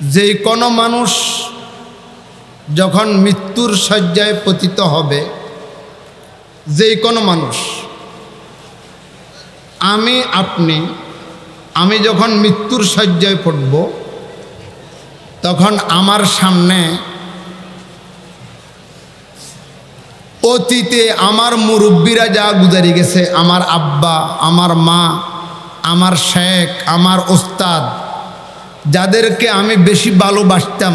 যে কোনো মানুষ যখন মৃত্যুর শয্যায় পতিত হবে যে কোনো মানুষ, আমি, আপনি, আমি যখন মৃত্যুর শয্যায় পড়ব, তখন আমার সামনে অতীতে আমার মুরব্বীরা যা গুজারি গেছে, আমার আব্বা, আমার মা, আমার শেখ, আমার ওস্তাদ যাদেরকে আমি বেশি ভালোবাসতাম,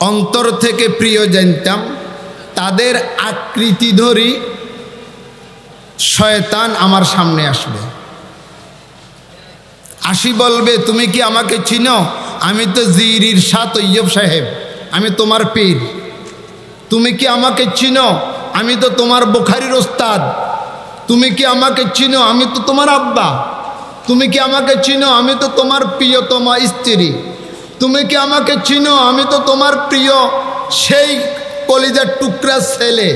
অন্তর থেকে প্রিয় জানতাম, তাদের আকৃতি ধরি শয়তান আমার সামনে আসবে। আসি বলবে, তুমি কি আমাকে চিনো? আমি তো জিরির শাহ তৈয়ব সাহেব, আমি তোমার পীর। তুমি কি আমাকে চিনো? আমি তো তোমার বোখারির ওস্তাদ। তুমি কি আমাকে চিনো? আমি তো তোমার আব্বা। তুমি কি আমাকে চিনো? আমি তো তোমার প্রিয়তমা স্ত্রী। তুমি কি আমাকে চিনো? আমি তো তোমার প্রিয় সেই কলিজার টুকরা ছেলে।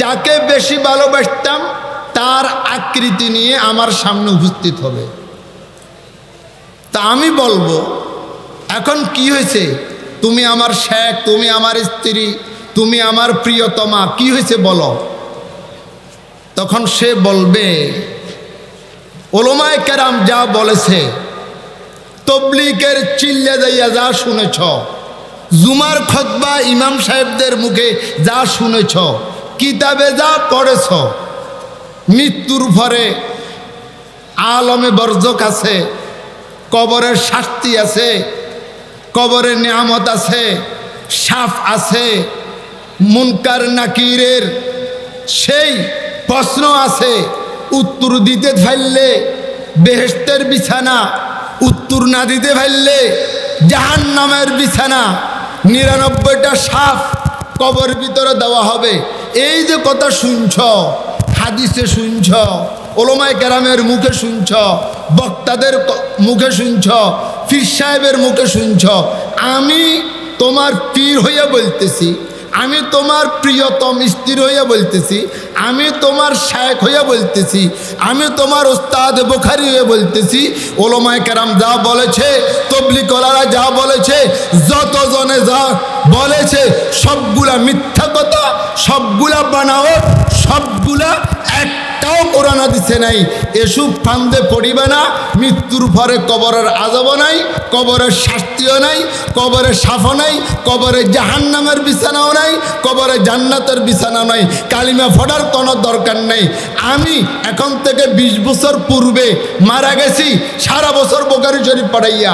যাকে বেশি ভালোবাসতাম, তার আকৃতি নিয়ে আমার সামনে উপস্থিত হবে। তা আমি বলব, এখন কি হয়েছে? তুমি আমার শেখ, তুমি আমার স্ত্রী, তুমি আমার প্রিয়তমা, কি হয়েছে বলো? তখন সে বলবে ওলোমায় কেরাম যা বলেছে তবলিকের চিল্লে যাইয়া যা শুনেছ, জুমার খতবা ইমাম সাহেবদের মুখে যা শুনেছ, কিতাবে যা পড়েছ, মৃত্যুর পরে আলমে বর্জক আছে কবরের শাস্তি আছে কবরের নিয়ামত আছে, সাফ আছে, মুনকার নাকিরের সেই প্রশ্ন আছে উত্তর দিতে ফেললে বেহেস্তের বিছানা, উত্তর না দিতে ফেললে জাহান নামের বিছানা। নিরানব্বইটা সাফ কবর ভিতরে দেওয়া হবে। এই যে কথা শুনছ, হাদিসে শুনছ, ওলোমায় কেরামের মুখে শুনছ, বক্তাদের মুখে শুনছ ফির সাহেবের মুখে শুনছ, আমি তোমার পীর হইয়া বলতেছি আমি তোমার প্রিয়তম স্ত্রী হইয়া বলতেছি, আমি তোমার শায়েক হইয়া বলতেছি, আমি তোমার ওস্তাদ বোখারি হয়ে বলতেছি, ওলোমায় কেরাম যা বলেছে তবলি কলারা যা বলেছে, যতজনে যা বলেছে, সবগুলা মিথ্যা কথা, সবগুলা বানাও সবগুলা একটাও কোরআন দিছে নাই। এসব ফান্দে পড়িবে না, মৃত্যুর পরে কবরের আজব নাই, কবরের শাস্তিও নাই, কবরের সাফও নাই কবরের জাহান্নামের বিছানাও নাই, কবরে জান্নাতের বিছানা নাই। কালিমা ফোটার কোনো দরকার নেই। আমি এখন থেকে ২০ বছর পূর্বে মারা গেছি, সারা বছর বোকারি শরীফ পড়াইয়া।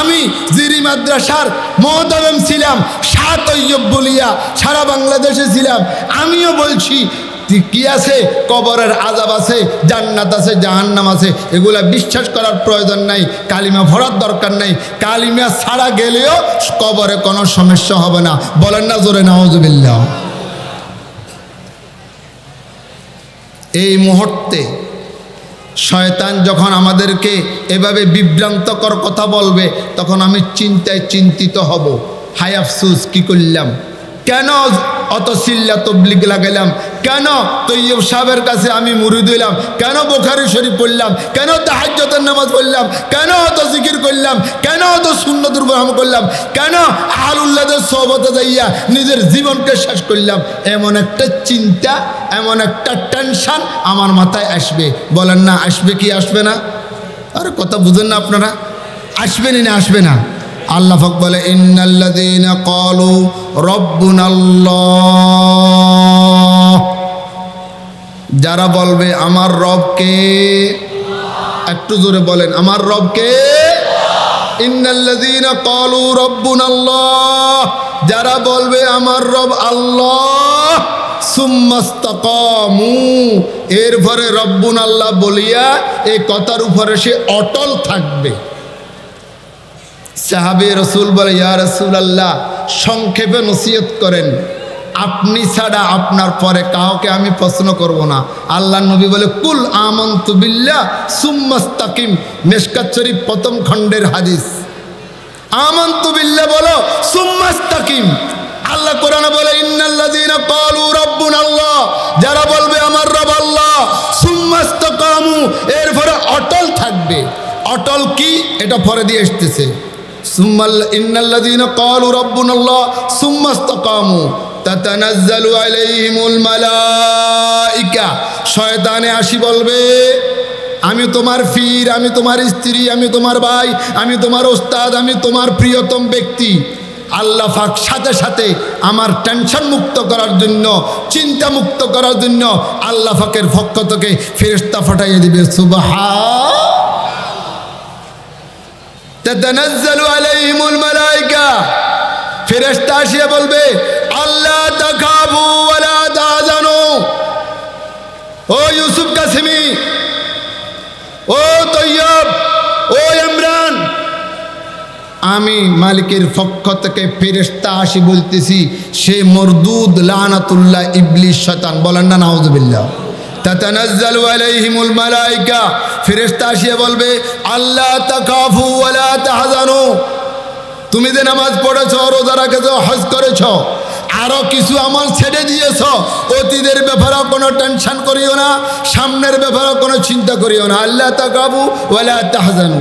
আমি জিরি মাদ্রাসার মহতাবেম ছিলাম, সাত বলিয়া সারা বাংলাদেশে ছিলাম। আমিও বলছি কি আছে? কবরের আজাব আছে, জান্নাত আছে, জাহান্নাম আছে। এগুলা বিশ্বাস করার প্রয়োজন নাই, কালিমা ভরার দরকার নাই। কালিমা ছাড়া গেলেও কবরে কোনো সমস্যা হবে না। বলেন না জোরে নওয়াজবিল্লা এই মুহূর্তে শয়তান যখন আমাদেরকে এভাবে বিভ্রান্তকর কথা বলবে, তখন আমি চিন্তায় চিন্তিত হব। হাই আফসুস, কি করলাম? কেন অত চিল্লা তবলিগ লাগাইলাম কেন তৈয়ব সাহেবের কাছে আমি মুড়ি দিলাম? কেন বোখারি শরীফ পড়লাম? কেন তাহাজ্যতের নামাজ পড়লাম? কেন অত জিকির করলাম? কেন অত শূন্য দুর্বহম করলাম? কেন আহলুল্লাদের সহবতে যাইয়া নিজের জীবনকে শেষ করলাম? এমন একটা চিন্তা, এমন একটা টেনশন আমার মাথায় আসবে। বলেন না, আসবে কি, আসবে না? আরে কথা বুঝেন না আপনারা। আসবেনই না আসবে না। আল্লাহ বলে, ইন্নাল্লাযীনা ক্বালু রব্বুনাল্লাহ। যারা বলবে, আমার রবকে একটু জোরে বলেন, আমার রবকে যারা বলবে, আমার রব আল্লাহ এরপরে রব্বুন আল্লাহ বলিয়া এই কথার উপরে সে অটল থাকবে। সাহাবে রসুল বলে, ইয়া রসুল আল্লাহ সংক্ষেপে নসিহত করেন। আপনি ছাড়া আপনার পরে কাউকে আমি প্রশ্ন করব না। আল্লাহ নবী বলে, কুল আমন্তু বিল্লাহ সুম্মাস্তাকিম। মেশকাত প্রথম খণ্ডের হাদিস। আমন্তু বিল্লাহ বলো, সুম্মাস্তাকিম। আল্লাহ কোরআনে বলে, ইন্নাল্লাযীনা ক্বালু রাব্বুনা আল্লাহ যারা বলবে, আমার রব আল্লাহ। সুম্মাস্তাকামু, এরপরে অটল থাকবে। অটল কি? এটা পরে দিয়ে আসতেছে। সুম্মাল, ইন্নাল্লাযীনা ক্বালু রাব্বুনাল্লাহ সুম্মা ইসতাকামু শয়তানে আসি বলবে, আমি তোমার ফির, আমি তোমার স্ত্রী, আমি তোমার ভাই, আমি তোমার ওস্তাদ, আমি তোমার প্রিয়তম ব্যক্তি। আল্লাহ ফাক সাথে সাথে আমার টেনশন মুক্ত করার জন্য, চিন্তা মুক্ত করার জন্য আল্লাহ ফাকের পক্ষ থেকে ফেরিস্তা ফাটাইয়ে দিবে সুবাহা ফেরেশতা আসিয়া বলবে আল্লাহ তাকাবু ওয়ালা তাহজানু ও ইউসুফ কাসিমি, ও তৈয়ব, ও ইমরান, আমি মালিকের পক্ষ থেকে ফেরেশতা আসি বলতেছি, সে মরদুদ লানাতুল্লাহ ইবলিস শয়তান। বলেন না, নাউজুবিল্লাহ। বলবে, আল্লাহ তুমি যে নামাজ পড়েছ, রোজা রাখেছ, হজ করেছ আরও কিছু আমল ছেড়ে দিয়েছ। অতীতের ব্যাপারেও কোনো টেনশন করিও না, সামনের ব্যাপারেও কোনো চিন্তা করিও না। আল্লাহ তাকাবু ওয়ালা তাহজানু।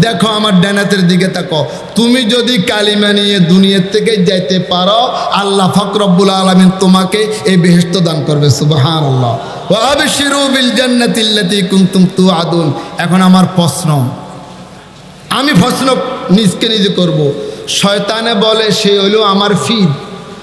দেখো আমার ডানাতের দিকে তাকো। তুমি যদি কালিমা নিয়ে দুনিয়ার থেকে যাইতে পারো, আল্লাহ ফকরব্বুল আলামিন তোমাকে এই বেহেশত দান করবে, সুবহানাল্লাহ। ও আবিশরু বিল জান্নাতিল্লাতি কুনতুম তুআদুন। এখন আমার প্রশ্ন। আমি প্রশ্ন নিজকে নিজে করব। শয়তানে বলে, সে হলো আমার ফিদ।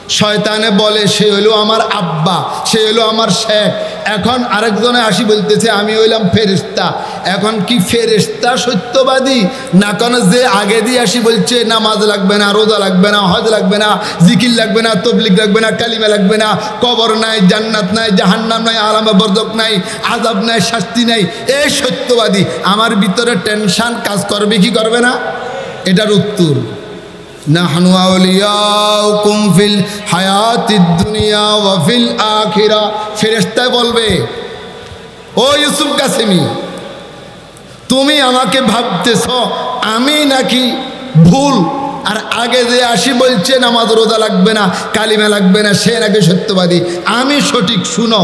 শয়তানে বলে, সে হলো আমার আব্বা। সে হলো আমার শেখ। এখন আরেকজনে আসি বলতেছে, আমি হইলাম ফেরিস্তা এখন কি ফেরিস্তা সত্যবাদী? না কেন যে আগে দিয়ে আসি বলছে, নামাজ লাগবে না, রোজা লাগবে না, হজ লাগবে না, জিকির লাগবে না তবলিক লাগবে না, কালিমা লাগবে না, কবর নাই, জান্নাত নাই, জাহান্নাম নাই আলামা বর্ধক নাই আজাব নাই, শাস্তি নাই। এই সত্যবাদী। আমার ভিতরে টেনশান, কাজ করবে কি করবে না? এটার উত্তর, নাহনু আউলিয়াউকুম ফিল হায়াতিদ দুনিয়া ওয়া ফিল আখিরা। ফেরেশতা বলবে, ও ইউসুফ কাসেমি, তুমি আমাকে ভাবতেছ আমি নাকি ভুল? আর আগে যে আসি বলছে, নামাজ রোজা লাগবে না, কালিমা লাগবে না, সে নাকি সত্যবাদী। আমি সঠিক, শুনো,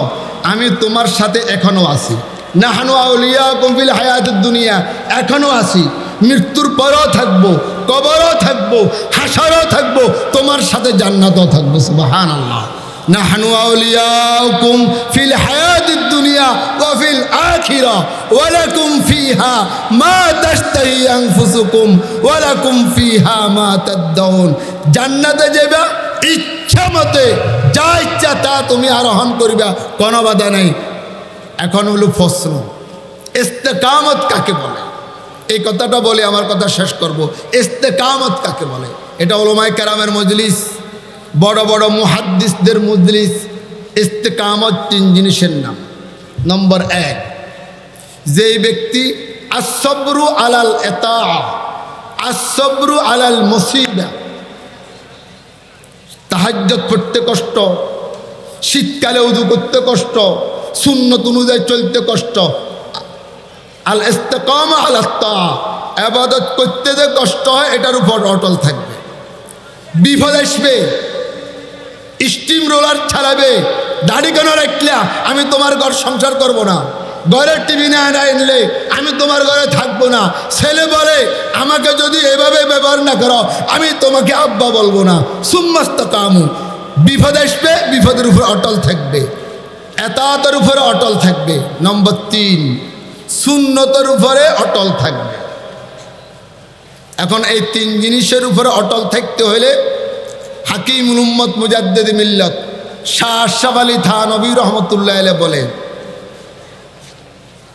আমি তোমার সাথে এখনও আছি। নাহানু আউলিয়া কম্পিল হায়াতের দুনিয়া, এখনও আছি। মৃত্যুর পরও থাকব, কবরও থাকব, হাসারও থাকব, তোমার সাথে জান্নাতও থাকব সুবাহান আল্লাহ ফিল মা জান্নাতে যাবা ইচ্ছা মতে যা ইচ্ছা তা তুমি আরোহণ করিবা, কোনো বাধা নাই। এখন হলো প্রশ্ন ইস্তেকামত কাকে বলে? এই কথাটা বলে আমার কথা শেষ করব। ইস্তেকামত কাকে বলে? এটা ওলমাই কেরামের মজলিস, বড় বড় মুহাদ্দিসদের মজলিস, ইস্তেকামত তিন জিনিসের নাম। নম্বর এক, যেই ব্যক্তি আসবরু আলাল এতা আসবরু আলাল মসিবা তাহাজ্জত পড়তে কষ্ট, শীতকালে উদু করতে কষ্ট শূন্যত অনুযায়ী চলতে কষ্ট আল ইস্তেকাম আল আবাদত করতে যে কষ্ট হয়, এটার উপর অটল থাকবে। বিপদ আসবে। স্টিম রোলার ছাড়াবে। দাড়ি কেন রাখলে? আমি তোমার ঘর সংসার করব না। ঘরের টিভি না এনলে আমি তোমার ঘরে থাকব না। ছেলে বলে, আমাকে যদি এভাবে ব্যবহার না করো, আমি তোমাকে আব্বা বলব না। সুম্মাস্ত কামু বিপদ আসবে, বিপদের উপর অটল থাকবে। এতাতের উপরে অটল থাকবে। নম্বর তিন। শূন্যতের উপরে অটল থাকবে। এখন এই তিন জিনিসের উপরে অটল থাকতে হলে হাকিম উম্মত মুজাদ্দেদ মিল্লত শাহ আশরাফ আলী থা নবী রহমতুল্লাহ বলে,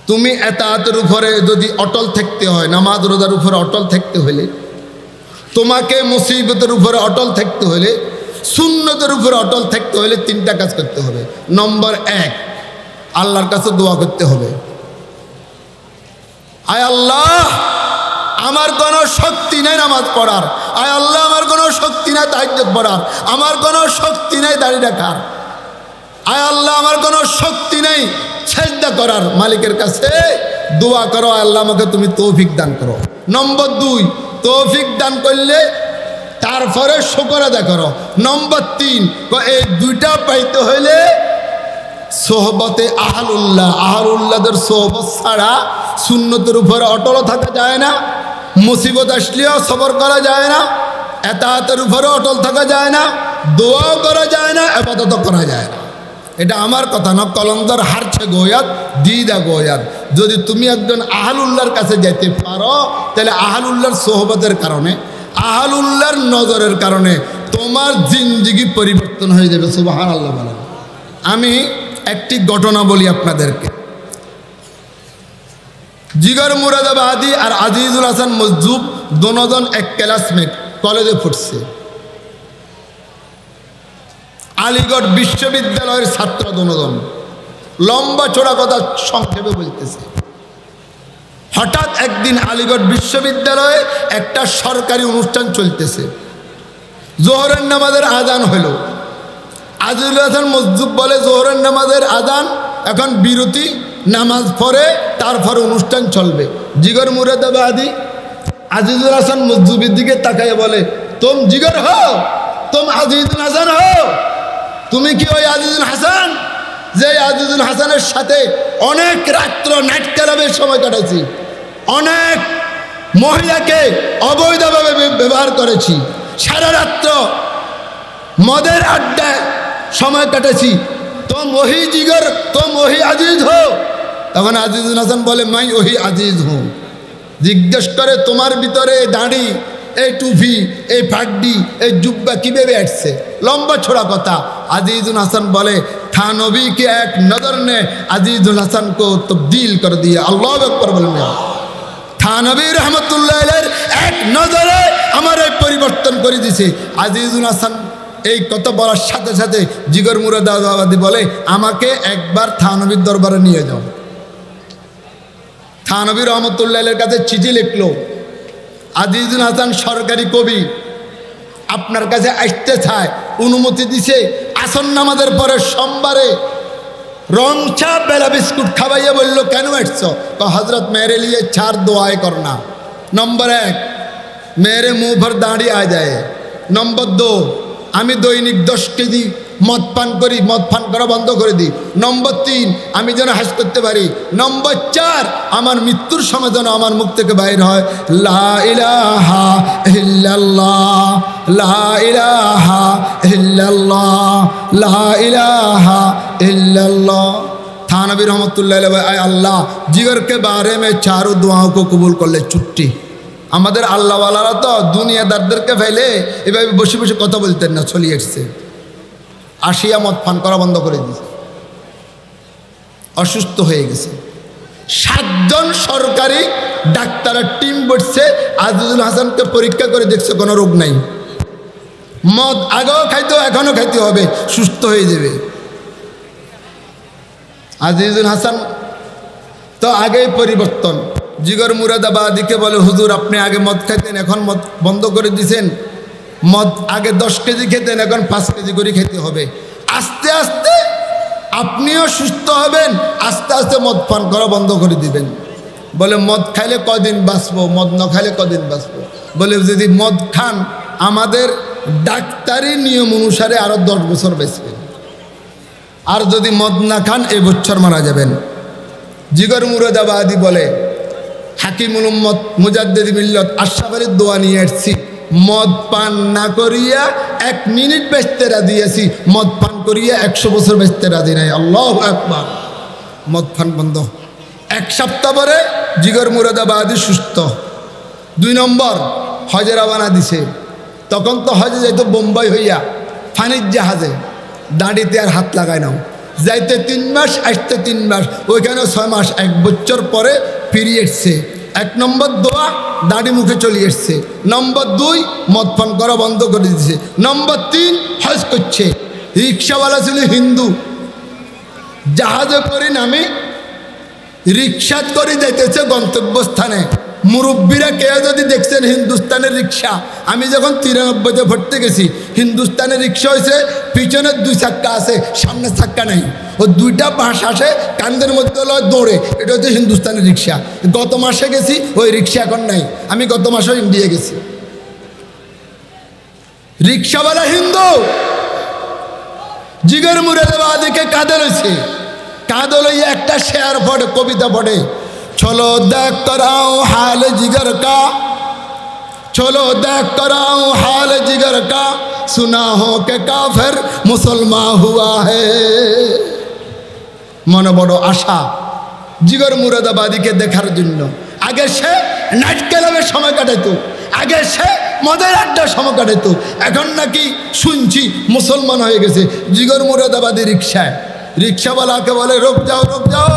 তুমি এতাতের উপরে যদি অটল থাকতে হয়, নামাজ রোজার উপরে অটল থাকতে হলে তোমাকে মুসিবতের উপরে অটল থাকতে হলে শূন্যতের উপরে অটল থাকতে হলে তিনটা কাজ করতে হবে। নম্বর এক, আল্লাহর কাছে দোয়া করতে হবে। আয় আল্লাহ, আমার কোনো শক্তি নেই নামাজ পড়ার। আয় আল্লাহ, আমার কোনো শক্তি নাই তাহাজ্জত পড়ার। আমার কোনো শক্তি নেই দাড়ি রাখার আয় আল্লাহ, আমার কোনো শক্তি নেই সেজদা করার। মালিকের কাছে দোয়া করো আল্লাহ, আমাকে তুমি তৌফিক দান করো। নম্বর দুই, তৌফিক দান করলে তারপরে শকর আদা করো। নম্বর তিন, এই দুইটা পাইতে হইলে সোহবতে আহালুল্লাহ, আহালুল্লাহদের সোহবত ছাড়া সুন্নতের উপরে অটল থাকা যায় না, মুসিবত আসলেও সবর করা যায় না, এতাহাতের উপরে অটল থাকা যায় না, দোয়াও করা যায় না আপাতত করা যায় না। এটা আমার কথা না কলন্দর হারছে গোয়াত, দিদা গোয়াত। যদি তুমি একজন আহালুল্লাহর কাছে যেতে পারো, তাহলে আহালুল্লাহর সোহবতের কারণে, আহালুল্লাহর নজরের কারণে তোমার জিন্দিগি পরিবর্তন হয়ে যাবে সুবাহান আল্লাহ বলেন। আমি একটি ঘটনা বলি আপনাদেরকে। জিগর মুরাদাবাদি আর আজিজুল হাসান মজুব দোনোজন এক ক্লাসমেট কলেজে পড়ছে। আলিগড় বিশ্ববিদ্যালয়ের ছাত্র দোনোজন লম্বা চোড়া কথা সংক্ষেপে বলতেছে। হঠাৎ একদিন আলিগড় বিশ্ববিদ্যালয়ে একটা সরকারি অনুষ্ঠান চলতেছে। জোহরের নামাজের আজান হলো। আজিজুল হাসান মসজুব বলে জোহরের নামাজের আজান এখন বিরতি, নামাজ পড়ে তারপর অনুষ্ঠান চলবে। জিগর মুরাদাবাদি আজিজুল হাসান মসজুবের দিকে তাকাইয়ে বলে, তোম জিগর হো তোম আজিজুল হাসান হো তুমি কি ওই আজিজুল হাসান? যে আজিজুল হাসানের সাথে অনেক রাত্র নাইট সময় কাটাইছি। অনেক মহিলাকে অবৈধভাবে ব্যবহার করেছি। সারা রাত্র মদের আড্ডায় সময় কাটেছি। তো মহি জিগর তো মহি আজিজ হো তখন আজিজুল হাসান বলে, মাই ওহি আজিজ হো জিজ্ঞেস করে, তোমার ভিতরে দাড়ি, এই টুপি এই ফাড্ডি, এই জুব্বা কীভাবে আসছে লম্বা, ছোড়া কথা। আজিজুল হাসান বলে নবীকে এক নজর নে আজিজুল হাসান কো তবদিল করে দিয়ে, আল্লাহ আকবর বলেন থানবী রহমতুল্লাহ এক নজরে আমার এই পরিবর্তন করে দিছে। আজিজুল হাসান এই কথা বলার সাথে সাথে জিগর মুরাদাবাদী বলে, আমাকে একবার থানবীর দরবারে নিয়ে যাও। থানবী রহমতুল্লাহ কাছে চিঠি লিখলো, আজিজুল হাসান সরকারি কবি, আপনার কাছে আসতে চায়, অনুমতি দিছে আসন নামাজের পরে সোমবারে রং চা বেলা বিস্কুট খাওয়াইয়া বলল, কেন আসছ? তো হজরত মেরে লিয়ে চার দোয়ায় করনা নম্বর এক মুঁহ ভর দাঁড়িয়ে আ যায়। নম্বর দো আমি দৈনিক দশ কেজি মদ পান করি, মদ পান করা বন্ধ করে দিই। নম্বর তিন, আমি যেন হাস করতে পারি। নম্বর চার, আমার মৃত্যুর সময় যেন আমার মুখ থেকে বাইর হয়। লা ইলাহা লা ইলাহা লা ইলাহা রহমতুল্লাহ আল্লাহ, জিগরকে বারে মে চারো দোয়াও কবুল করলে ছুট্টি। আমাদের আল্লাহওয়ালারা তো দুনিয়াদারদেরকে ফেলে এভাবে বসে বসে কথা বলতেন না চলিয়ে এসছে। আসিয়া মদ পান করা বন্ধ করে দিয়েছে। অসুস্থ হয়ে গেছে। সাতজন সরকারি ডাক্তারের টিম বসছে, আজিজুল হাসানকে পরীক্ষা করে দেখছে কোনো রোগ নাই। মদ আগেও খাইতে, এখনও খাইতে হবে, সুস্থ হয়ে যাবে। আজিজুল হাসান তো আগেই পরিবর্তন। জিগর মুরাদাবাদীকে বলে, হুজুর, আপনি আগে মদ খাইতেন, এখন মদ বন্ধ করে দিছেন। মদ আগে দশ কেজি খেতেন, এখন পাঁচ কেজি করে খেতে হবে। আস্তে আস্তে আপনিও সুস্থ হবেন, আস্তে আস্তে মদ পান করা বন্ধ করে দিবেন। বলে, মদ খাইলে কদিন বাঁচবো? মদ ন খাইলে কদিন বাঁচবো? বলে, যদি মদ খান, আমাদের ডাক্তারি নিয়ম অনুসারে আরও দশ বছর বেঁচবেন আর যদি মদ না খান এই বছর মারা যাবেন। জিগর মুরাদাবাদি বলে হাকিমুল উম্মত মুজাদ্দিদ মিল্লত আশরাফ দোয়া নিয়ে এসছি। মদ পান না করিয়া এক মিনিট বেচতে রাজি আছি। মদ পান করিয়া একশো বছর বেচতে রাজি নাই। আল্লাহ একবার মদ পান বন্ধ। এক সপ্তাহ পরে জিগর মুরাদাবাদি সুস্থ। দুই নম্বর, হজে রওনা দিছে। তখন তো হজে যাইতো বোম্বাই হইয়া, ফানির জাহাজে। দাঁড়িতে আর হাত লাগায় নাও। যাইতে তিন মাস, আসতে তিন মাস। ওইখানে ছয় মাস, এক বছর পরে ফিরে এসছে। এক নম্বর দোয়া দাড়ি মুখে চলে এসছে। নম্বর দুই, মদ পান করা বন্ধ করে দিচ্ছে নম্বর তিন, হজ করছে। রিক্সাওয়ালা ছিল হিন্দু। জাহাজে করে নামে রিক্সা করে যাইতেছে গন্তব্যস্থানে। মুরব্বীরা কেউ যদি দেখছেন হিন্দুস্তানের রিক্সা, আমি যখন তিরানব্বইতে ভরতে গেছি হিন্দুস্তানের রিক্সা হয়েছে পিছনের দুই চাক্কা আছে সামনের চাক্কা নাই। ও দুইটা বাঁশ আসে কান্দের মধ্যে লয় দৌড়ে। এটা হচ্ছে হিন্দুস্তানের রিক্সা। গত মাসে গেছি, ওই রিক্সা এখন নাই। আমি গত মাসেও ইন্ডিয়া গেছি। রিক্সাওয়ালা হিন্দু, জিগর মুরাদাবাদীকে কাঁদে রয়েছে। কাঁদো লইয়া একটা শেয়ার পড়ে, কবিতা পড়ে। চলো দেখ করাও হাল জিগর কা। চলো দেখ করাও হাল জিগর কা। সুনা হো কে কাফের মুসলমান হুয়া হে। মনে বড় আশা জিগর মুরাদাবাদীকে দেখার জন্য। আগে সে নাইট ক্লাবে সময় কাটাইত। আগে সে মদের আড্ডা সময় কাটাইত। এখন নাকি শুনছি মুসলমান হয়ে গেছে জিগর মুরাদাবাদী রিক্সায় রিক্সাওয়ালাকে বলে রোপ যাও রোপ যাও।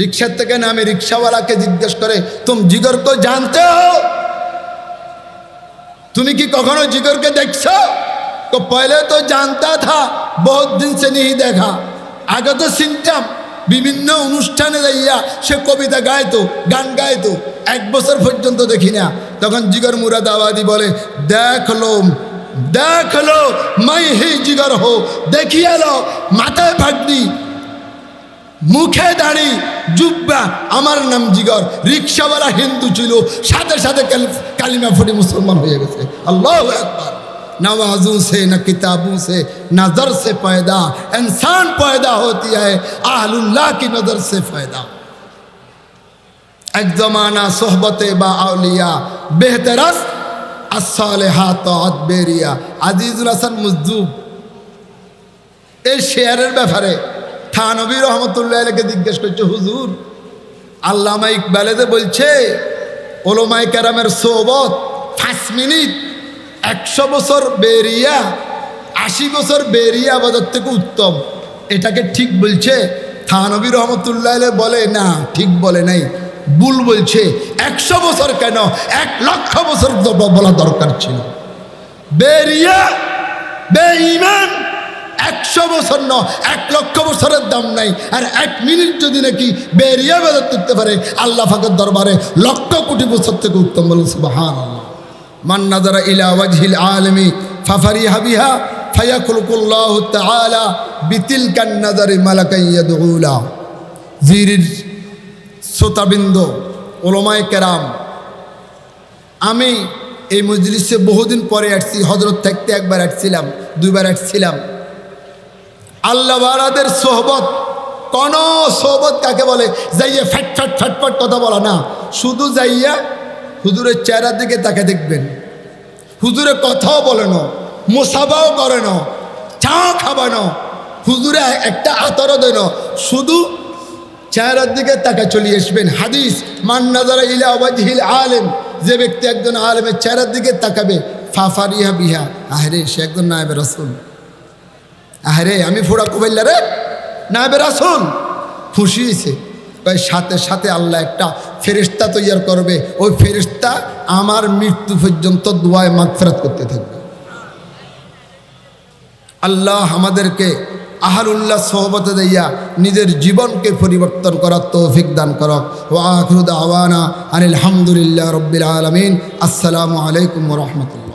রিক্সার থেকে নামে রিক্সাওয়ালাকে জিজ্ঞেস করে, তুমি কো জানতে তুমি কি কখনো জিগরকে দেখছ? তো পহলে তো জানতা থা, বহুত দিন সে नहीं দেখা। আগে তো চিনতাম বিভিন্ন অনুষ্ঠানে যাইয়া সে কবিতা গাইতো, গান গাইতো, এক বছর পর্যন্ত দেখি না। তখন জিগর মুরাদাবাদী বলে দেখল দেখল মাই হি জিগর হো, দেখিয়ে লো, মাথায় ভাগনি মুখে দাঁড়ি জুব্বা আমার নাম জিগর রিক্সাওয়ালা হিন্দু ছিল সাথে সাথে কালিমা ফুটে মুসলমান হয়ে গেছে আল্লাহ একবার نوازوں سے نہ کتابوں سے نظر سے پیدا انسان پیدا ہوتی ہے اہل اللہ کی نظر سے پیدا ایک زمانہ صحبت با اولیاء بہترس الصالحات عدبیریا عزیز الحسن مزدوب এই শেয়ারের ব্যাপারে থানবী রহমতুল্লাহ জিজ্ঞেস করছে, হুজুর, আল্লামা ইকবালেদে বলছে ওলোমাই কেরামের সোবত পাঁচ মিনিট, একশো বছর বেরিয়া, আশি বছর বেরিয়া আবাদত থেকে উত্তম। এটাকে ঠিক বলছে? থানবী রহমতুল্লাহ বলে, না, ঠিক বলে নাই। ভুল বলছে। একশো বছর কেন? এক লক্ষ বছর বলা দরকার ছিল। বেরিয়া, বেঈমান একশো বছর ন এক লক্ষ বছরের দাম নাই। আর এক মিনিট যদি নাকি বেরিয়ে বেরোত করতে পারে, আল্লাহ ফাঁকের দরবারে লক্ষ কোটি বছর থেকে উত্তম বলে সুবাহান মান নাজারা ইলা ওয়াজহিল আলমি ফাফারি হাবিহা মালাকাইয়াদুলা জিরির শ্রোতাবৃন্দ, ওলমায় আমি এই মজলিসে বহুদিন পরে আসছি হজরত থাকতে একবার আসছিলাম, দুইবার আসছিলাম। আল্লাহওয়ালাদের সোহবত। কোন সোহবত কাকে বলে? যাইয়া ফ্যাট ফ্যাট ফ্যাট কথা বলা না। শুধু যাইয়া হুজুরের চেহারার দিকে তাকে দেখবেন। হুজুরে কথাও বলে না মোসাবাও করে না চাও খাবানো হুজুরে একটা আতরও দেয় না। শুধু চেহারার দিকে তাকে চলে আসবেন। হাদিস মান্নাজারা ইলা ওয়াজহিল আলেম। যে ব্যক্তি একজন আলেমের চেহারার দিকে তাকাবে, ফাফারিহা বিহা। আহরে, সে একজন নায়বে রসুল। আহরে, আমি ফোড়া কুবাইল্লা রে? নায়বে রসুল। খুশি হয়েছে সাথে সাথে আল্লাহ একটা ফেরিস্তা তৈয়ার করবে। ওই ফেরিস্তা আমার মৃত্যু পর্যন্ত দোয়ায় মাগফেরাত করতে থাকবে। আল্লাহ আমাদেরকে আহারুল্লাহ সোহবতে দিয়া নিজের জীবনকে পরিবর্তন করার তৌফিক দান করক। ও আখরুদ আওয়ানা আনিল হামদুলিল্লাহ রব্বিল আলমিন। আসসালামু আলাইকুম রহমতুল্লাহ।